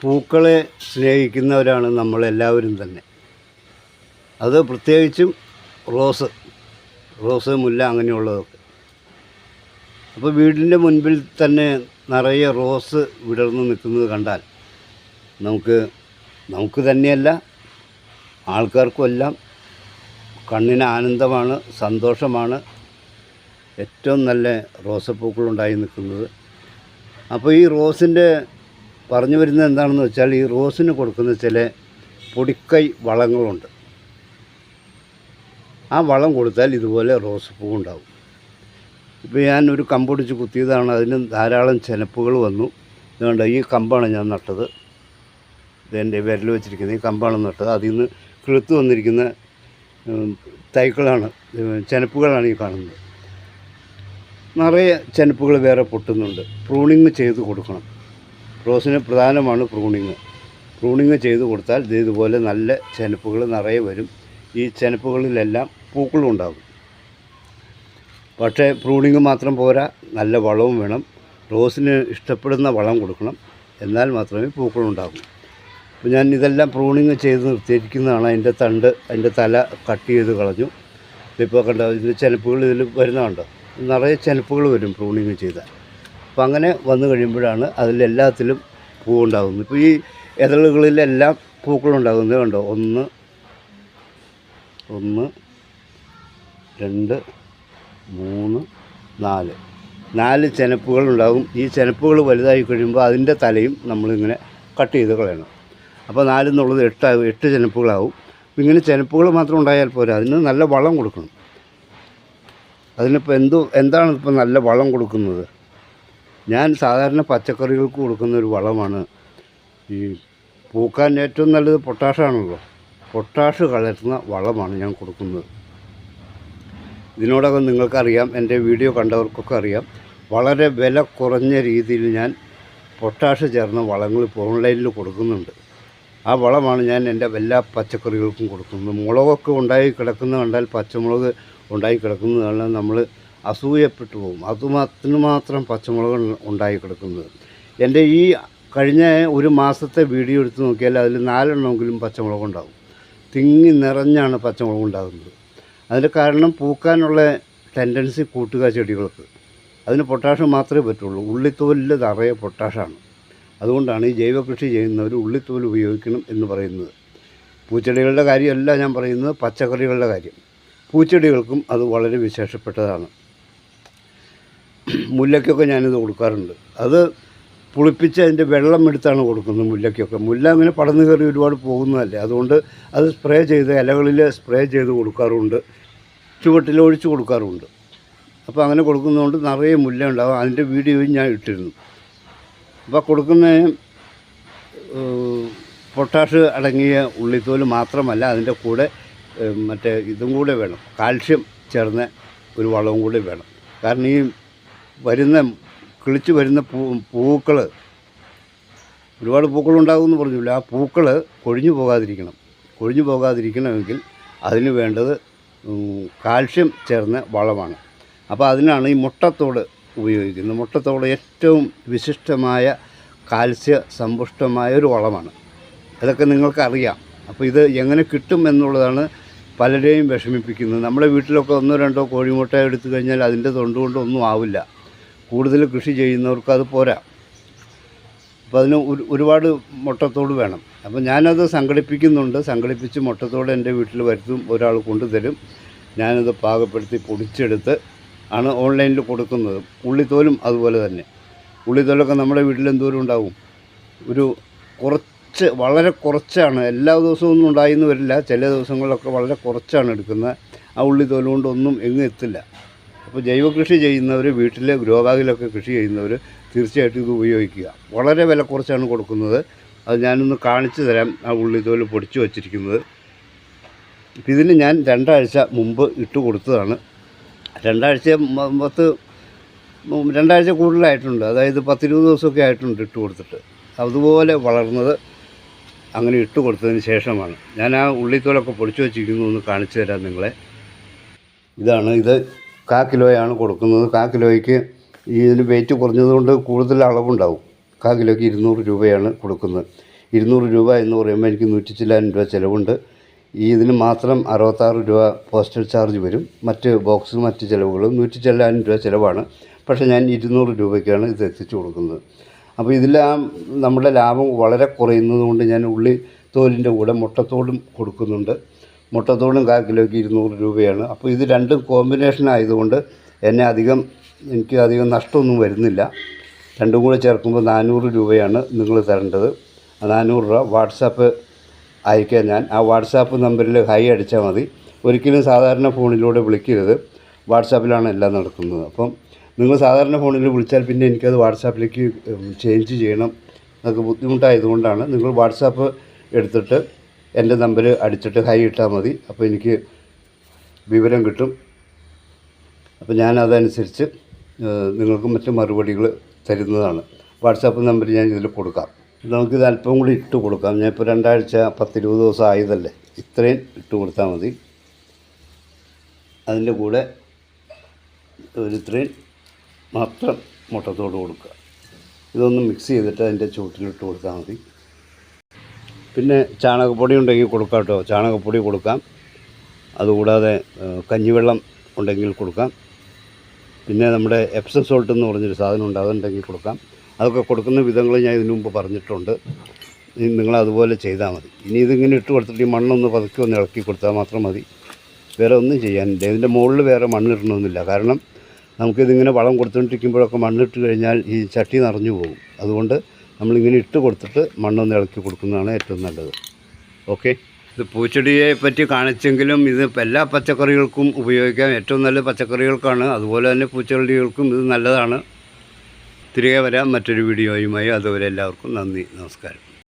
പൂക്കളെ സ്നേഹിക്കുന്നവരാണ് നമ്മളെല്ലാവരും തന്നെ. അത് പ്രത്യേകിച്ചും റോസ് റോസ് മുല്ല അങ്ങനെയുള്ളതൊക്കെ. അപ്പോൾ വീടിന്റെ മുൻപിൽ തന്നെ നിറയെ റോസ് വിടർന്ന് നിൽക്കുന്നത് കണ്ടാൽ നമുക്ക് നമുക്ക് തന്നെയല്ല ആൾക്കാർക്കും എല്ലാം കണ്ണിന് ആനന്ദമാണ് സന്തോഷമാണ് ഏറ്റവും നല്ല റോസപ്പൂക്കളുണ്ടായി നിൽക്കുന്നത്. അപ്പോൾ ഈ റോസിന്റെ പറഞ്ഞു വരുന്നത് എന്താണെന്ന് വെച്ചാൽ ഈ റോസിന് കൊടുക്കുന്ന ചില പൊടിക്കൈ വളങ്ങളുണ്ട്. ആ വളം കൊടുത്താൽ ഇതുപോലെ റോസ് പൂ ഉണ്ടാവും. ഇപ്പോൾ ഞാൻ ഒരു കമ്പൊടിച്ച് കുത്തിയതാണ്. അതിന് ധാരാളം ചെനപ്പുകൾ വന്നു. അതുകൊണ്ട് ഈ കമ്പാണ് ഞാൻ നട്ടത്. ഇതെന്റെ വിരൽ വെച്ചിരിക്കുന്നത് ഈ കമ്പാണ് നട്ടത്. അതിൽ നിന്ന് കിളുത്ത് വന്നിരിക്കുന്ന തൈക്കളാണ് ചെനപ്പുകളാണ് ഈ കാണുന്നത്. നിറയെ ചെനപ്പുകൾ വേറെ പൊട്ടുന്നുണ്ട്. പ്രൂണിങ് ചെയ്ത് കൊടുക്കണം. റോസിന് പ്രധാനമാണ് പ്രൂണിങ്. പ്രൂണിങ് ചെയ്ത് കൊടുത്താൽ ഇത് ഇതുപോലെ നല്ല ചെനപ്പുകൾ നിറയെ വരും. ഈ ചെനപ്പുകളിലെല്ലാം പൂക്കളും ഉണ്ടാകും. പക്ഷേ പ്രൂണിങ് മാത്രം പോരാ നല്ല വളവും വേണം. റോസിന് ഇഷ്ടപ്പെടുന്ന വളം കൊടുക്കണം. എന്നാൽ മാത്രമേ പൂക്കളുണ്ടാകൂ അപ്പോൾ ഞാൻ ഇതെല്ലാം പ്രൂണിങ് ചെയ്ത് നിർത്തിയിരിക്കുന്നതാണ്. അതിന്റെ തണ്ട് അതിന്റെ തല കട്ട് ചെയ്ത് കളഞ്ഞു. ഇപ്പോൾ കണ്ടോ ഇതിൽ ചെനപ്പുകൾ ഇതിൽ വരുന്നതുണ്ട്? നിറയെ ചെനപ്പുകൾ വരും പ്രൂണിങ് ചെയ്താൽ. അപ്പോൾ അങ്ങനെ വന്നു കഴിയുമ്പോഴാണ് അതിലെല്ലാത്തിലും പൂവുണ്ടാകുന്നത്. ഇപ്പോൾ ഈ ഇതളുകളിലെല്ലാം പൂക്കളുണ്ടാകുന്നത് കണ്ടോ? ഒന്ന് ഒന്ന് രണ്ട് മൂന്ന് നാല്. നാല് ചെനപ്പുകൾ ഉണ്ടാകും ഈ ചെനപ്പുകൾ വലുതായി കഴിയുമ്പോൾ അതിന്റെ തലയും നമ്മളിങ്ങനെ കട്ട് ചെയ്ത് കളയണം. അപ്പോൾ നാലെന്നുള്ളത് എട്ടാകും എട്ട് ചെനപ്പുകളാവും. അപ്പം ഇങ്ങനെ ചെനപ്പുകൾ മാത്രം ഉണ്ടായാൽ പോരാ അതിന് നല്ല വളം കൊടുക്കണം. അതിനിപ്പോൾ എന്തോ എന്താണ് ഇപ്പോൾ നല്ല വളം കൊടുക്കുന്നത്? ഞാൻ സാധാരണ പച്ചക്കറികൾക്ക് കൊടുക്കുന്ന ഒരു വളമാണ് ഈ പൂക്കാൻ ഏറ്റവും നല്ലത് പൊട്ടാഷാണല്ലോ പൊട്ടാഷ് കലർത്തുന്ന വളമാണ് ഞാൻ കൊടുക്കുന്നത്. ഇതിനോടകം നിങ്ങൾക്കറിയാം എന്റെ വീഡിയോ കണ്ടവർക്കൊക്കെ അറിയാം. വളരെ വില കുറഞ്ഞ രീതിയിൽ ഞാൻ പൊട്ടാഷ് ചേർന്ന വളങ്ങൾ ഇപ്പോൾ ഓൺലൈനിൽ കൊടുക്കുന്നുണ്ട്. ആ വളമാണ് ഞാൻ എന്റെ എല്ലാ പച്ചക്കറികൾക്കും കൊടുക്കുന്നത്. മുളകൊക്കെ ഉണ്ടായി കിടക്കുന്ന കണ്ടാൽ പച്ചമുളക് ഉണ്ടായി കിടക്കുന്നതാണ് നമ്മൾ അസൂയപ്പെട്ടു പോകും. അതുമാത്രത്തിന് മാത്രം പച്ചമുളക് ഉണ്ടായി കിടക്കുന്നത്. എന്റെ ഈ കഴിഞ്ഞ ഒരു മാസത്തെ വീഡിയോ എടുത്ത് നോക്കിയാൽ അതിൽ നാലെണ്ണമെങ്കിലും പച്ചമുളക് ഉണ്ടാകും തിങ്ങി നിറഞ്ഞാണ് പച്ചമുളക് ഉണ്ടാകുന്നത്. അതിന് കാരണം പൂക്കാനുള്ള ടെൻഡൻസി കൂട്ടുക ചെടികൾക്ക്. അതിന് പൊട്ടാഷ് മാത്രമേ പറ്റുള്ളൂ. ഉള്ളിത്തോലിൽ നിറയെ പൊട്ടാഷാണ്. അതുകൊണ്ടാണ് ഈ ജൈവ കൃഷി ചെയ്യുന്നവർ ഉള്ളിത്തോൽ ഉപയോഗിക്കണം എന്ന് പറയുന്നത്. പൂച്ചെടികളുടെ കാര്യമല്ല ഞാൻ പറയുന്നത് പച്ചക്കറികളുടെ കാര്യം. പൂച്ചെടികൾക്കും അത് വളരെ വിശേഷപ്പെട്ടതാണ്. മുല്ലയ്ക്കൊക്കെ ഞാനിത് കൊടുക്കാറുണ്ട്. അത് പുളിപ്പിച്ച് അതിന്റെ വെള്ളം എടുത്താണ് കൊടുക്കുന്നത് മുല്ലയ്ക്കൊക്കെ. മുല്ല അങ്ങനെ പടന്നു കയറി ഒരുപാട് പോകുന്നതല്ലേ. അതുകൊണ്ട് അത് സ്പ്രേ ചെയ്ത് ഇലകളിൽ സ്പ്രേ ചെയ്ത് കൊടുക്കാറുണ്ട്. ചുവട്ടിൽ ഒഴിച്ച് കൊടുക്കാറുണ്ട്. അപ്പോൾ അങ്ങനെ കൊടുക്കുന്നതുകൊണ്ട് നിറയെ മുല്ല ഉണ്ടാകും അതിന്റെ വീഡിയോയും ഞാൻ ഇട്ടിരുന്നു. അപ്പോൾ കൊടുക്കുന്ന പൊട്ടാഷ് അടങ്ങിയ ഉള്ളിത്തോൽ മാത്രമല്ല അതിന്റെ കൂടെ മറ്റേ ഇതും കൂടെ വേണം. കാൽഷ്യം ചേർന്ന ഒരു വളവും കൂടി വേണം. കാരണം ഈ വരുന്ന കിളിച്ച് വരുന്ന പൂ പൂക്കൾ ഒരുപാട് പൂക്കളുണ്ടാകുമെന്ന് പറഞ്ഞില്ല. ആ പൂക്കൾ കൊഴിഞ്ഞു പോകാതിരിക്കണം. കൊഴിഞ്ഞു പോകാതിരിക്കണമെങ്കിൽ അതിന് വേണ്ടത് കാൽഷ്യം ചേർന്ന വളമാണ്. അപ്പോൾ അതിനാണ് ഈ മുട്ടത്തോട് ഉപയോഗിക്കുന്നത്. മുട്ടത്തോട് ഏറ്റവും വിശിഷ്ടമായ കാൽസ്യ സമ്പുഷ്ടമായ ഒരു വളമാണ്. അതൊക്കെ നിങ്ങൾക്കറിയാം. അപ്പോൾ ഇത് എങ്ങനെ കിട്ടും എന്നുള്ളതാണ് പലരെയും വിഷമിപ്പിക്കുന്നത്. നമ്മുടെ വീട്ടിലൊക്കെ ഒന്നോ രണ്ടോ കോഴിമുട്ട എടുത്തു കഴിഞ്ഞാൽ അതിന്റെ തൊണ്ടുകൊണ്ട് ഒന്നും ആവില്ല. കൂടുതൽ കൃഷി ചെയ്യുന്നവർക്ക് അത് പോരാ. അപ്പോൾ അതിന് ഒരു ഒരുപാട് മുട്ടത്തോട് വേണം. അപ്പോൾ ഞാനത് സംഘടിപ്പിക്കുന്നുണ്ട്. സംഘടിപ്പിച്ച് മുട്ടത്തോട് എന്റെ വീട്ടിൽ വരുത്തും ഒരാൾ കൊണ്ടുതരും. ഞാനത് പാകപ്പെടുത്തി പൊടിച്ചെടുത്ത് ആണ് ഓൺലൈനിൽ കൊടുക്കുന്നത്. ഉള്ളിത്തോലും അതുപോലെ തന്നെ. ഉള്ളിത്തോലൊക്കെ നമ്മുടെ വീട്ടിൽ എന്തോരം ഉണ്ടാവും? ഒരു കുറച്ച് വളരെ കുറച്ചാണ്. എല്ലാ ദിവസവും ഒന്നും ഉണ്ടായിന്ന് വരില്ല. ചില ദിവസങ്ങളിലൊക്കെ വളരെ കുറച്ചാണ് എടുക്കുന്നത്. ആ ഉള്ളിത്തോലുകൊണ്ടൊന്നും എങ്ങും എത്തില്ല. അപ്പോൾ ജൈവ കൃഷി ചെയ്യുന്നവർ വീട്ടിലെ ഗ്രോ ബാഗിലൊക്കെ കൃഷി ചെയ്യുന്നവർ തീർച്ചയായിട്ടും ഇത് ഉപയോഗിക്കുക. വളരെ വില കുറച്ചാണ് കൊടുക്കുന്നത്. അത് ഞാനൊന്ന് കാണിച്ചു തരാം ആ ഉള്ളി ഇതുപോലെ പൊടിച്ചു വച്ചിരിക്കുന്നത്. ഇതിന് ഞാൻ രണ്ടാഴ്ച മുമ്പ് ഇട്ട് കൊടുത്തതാണ്. രണ്ടാഴ്ച പത്ത് രണ്ടാഴ്ച കൂടുതലായിട്ടുണ്ട്. അതായത് പത്തിരുപത് ദിവസമൊക്കെ ആയിട്ടുണ്ട് ഇട്ട് കൊടുത്തിട്ട്. അതുപോലെ വളർന്നത് അങ്ങനെ ഇട്ട് കൊടുത്തതിന് ശേഷമാണ്. ഞാൻ ആ ഉള്ളിത്തോലൊക്കെ പൊടിച്ചു വച്ചിരിക്കുന്നു ഒന്ന് കാണിച്ചു തരാം നിങ്ങളെ. ഇതാണ് ഇത്. കാ കിലോയാണ് കൊടുക്കുന്നത്. കാ കിലോയ്ക്ക് ഇതിന് വെയിറ്റ് കുറഞ്ഞതുകൊണ്ട് കൂടുതൽ അളവുണ്ടാവും. കാ കിലോയ്ക്ക് ഇരുന്നൂറ് രൂപയാണ് കൊടുക്കുന്നത്. ഇരുന്നൂറ് രൂപ എന്ന് പറയുമ്പോൾ എനിക്ക് നൂറ്റി ചില്ലായിരം രൂപ ചിലവുണ്ട്. ഈ ഇതിന് മാത്രം അറുപത്താറ് രൂപ പോസ്റ്റൽ ചാർജ് വരും. മറ്റ് ബോക്സ് മറ്റ് ചിലവുകളും നൂറ്റി ചില്ലായിരം രൂപ ചിലവാണ്. പക്ഷേ ഞാൻ ഇരുന്നൂറ് രൂപയ്ക്കാണ് ഇത് എത്തിച്ചു കൊടുക്കുന്നത്. അപ്പോൾ ഇതിലെല്ലാം നമ്മുടെ ലാഭം വളരെ കുറയുന്നത് കൊണ്ട് ഞാൻ ഉള്ളി തോലിന്റെ കൂടെ മുട്ടത്തോടും കൊടുക്കുന്നുണ്ട്. മുട്ടത്തോടും കാൽ കിലോയ്ക്ക് ഇരുന്നൂറ് രൂപയാണ്. അപ്പോൾ ഇത് രണ്ടും കോമ്പിനേഷൻ ആയതുകൊണ്ട് എന്നെ അധികം എനിക്ക് അധികം നഷ്ടമൊന്നും വരുന്നില്ല. രണ്ടും കൂടെ ചേർക്കുമ്പോൾ നാനൂറ് രൂപയാണ് നിങ്ങൾ തരേണ്ടത്. നാനൂറ് രൂപ വാട്സാപ്പ് അയക്കാൻ ഞാൻ. ആ വാട്സാപ്പ് നമ്പറിൽ ഹൈ അടിച്ചാൽ മതി. ഒരിക്കലും സാധാരണ ഫോണിലൂടെ വിളിക്കരുത്. വാട്സാപ്പിലാണ് എല്ലാം നടക്കുന്നത്. അപ്പം നിങ്ങൾ സാധാരണ ഫോണിൽ വിളിച്ചാൽ പിന്നെ എനിക്കത് വാട്സാപ്പിലേക്ക് ചേഞ്ച് ചെയ്യണം അതൊക്കെ ബുദ്ധിമുട്ടായതുകൊണ്ടാണ് നിങ്ങൾ വാട്സാപ്പ് എടുത്തിട്ട് എന്റെ നമ്പർ അടിച്ചിട്ട് ഹൈ ഇട്ടാൽ മതി. അപ്പോൾ എനിക്ക് വിവരം കിട്ടും. അപ്പോൾ ഞാൻ അതനുസരിച്ച് നിങ്ങൾക്ക് മറ്റു മറുപടികൾ തരുന്നതാണ്. വാട്സാപ്പ് നമ്പർ ഞാൻ ഇതിൽ കൊടുക്കാം. നമുക്കിത് അല്പം കൂടി ഇട്ട് കൊടുക്കാം. ഞാൻ ഇപ്പോൾ രണ്ടാഴ്ച പത്തിരുപത് ദിവസം ആയതല്ലേ. ഇത്രയും ഇട്ട് കൊടുത്താൽ മതി. അതിന്റെ കൂടെ ഒരു ഇത്രയും മാത്രം മുട്ടത്തോട് കൊടുക്കുക. ഇതൊന്ന് മിക്സ് ചെയ്തിട്ട് അതിന്റെ ചുവട്ടിലിട്ട് കൊടുത്താൽ മതി. പിന്നെ ചാണകപ്പൊടി ഉണ്ടെങ്കിൽ കൊടുക്കാം കേട്ടോ. ചാണകപ്പൊടി കൊടുക്കാം. അതുകൂടാതെ കഞ്ഞിവെള്ളം ഉണ്ടെങ്കിൽ കൊടുക്കാം. പിന്നെ നമ്മുടെ എപ്സം സോൾട്ട് എന്ന് പറഞ്ഞൊരു സാധനം ഉണ്ട് അതുണ്ടെങ്കിൽ കൊടുക്കാം. അതൊക്കെ കൊടുക്കുന്ന വിധങ്ങൾ ഞാൻ ഇതിനു മുമ്പ് പറഞ്ഞിട്ടുണ്ട്. നിങ്ങൾ അതുപോലെ ചെയ്താൽ മതി. ഇനി ഇതിങ്ങനെ ഇട്ട് കൊടുത്തിട്ട് ഈ മണ്ണൊന്ന് പതുക്കി ഒന്ന് ഇളക്കി കൊടുത്താൽ മാത്രം മതി. വേറെ ഒന്നും ചെയ്യാനില്ല. ഇതിന്റെ മുകളിൽ വേറെ മണ്ണിടണമെന്നില്ല. കാരണം നമുക്കിതിങ്ങനെ വളം കൊടുത്തുകൊണ്ടിരിക്കുമ്പോഴൊക്കെ മണ്ണിട്ട് കഴിഞ്ഞാൽ ഈ ചട്ടി നിറഞ്ഞു പോകും. അതുകൊണ്ട് നമ്മളിങ്ങനെ ഇട്ട് കൊടുത്തിട്ട് മണ്ണൊന്ന് ഇളക്കി കൊടുക്കുന്നതാണ് ഏറ്റവും നല്ലത്. ഓക്കെ ഇത് പൂച്ചെടിയെ പറ്റി കാണിച്ചെങ്കിലും ഇത് എല്ലാ പച്ചക്കറികൾക്കും ഉപയോഗിക്കാം. ഏറ്റവും നല്ല പച്ചക്കറികൾക്കാണ്. അതുപോലെ തന്നെ പൂച്ചെടികൾക്കും ഇത് നല്ലതാണ്. തിരികെ വരാം. മറ്റൊരു വീഡിയോയുമായി അതുവരെ എല്ലാവർക്കും നന്ദി. നമസ്കാരം.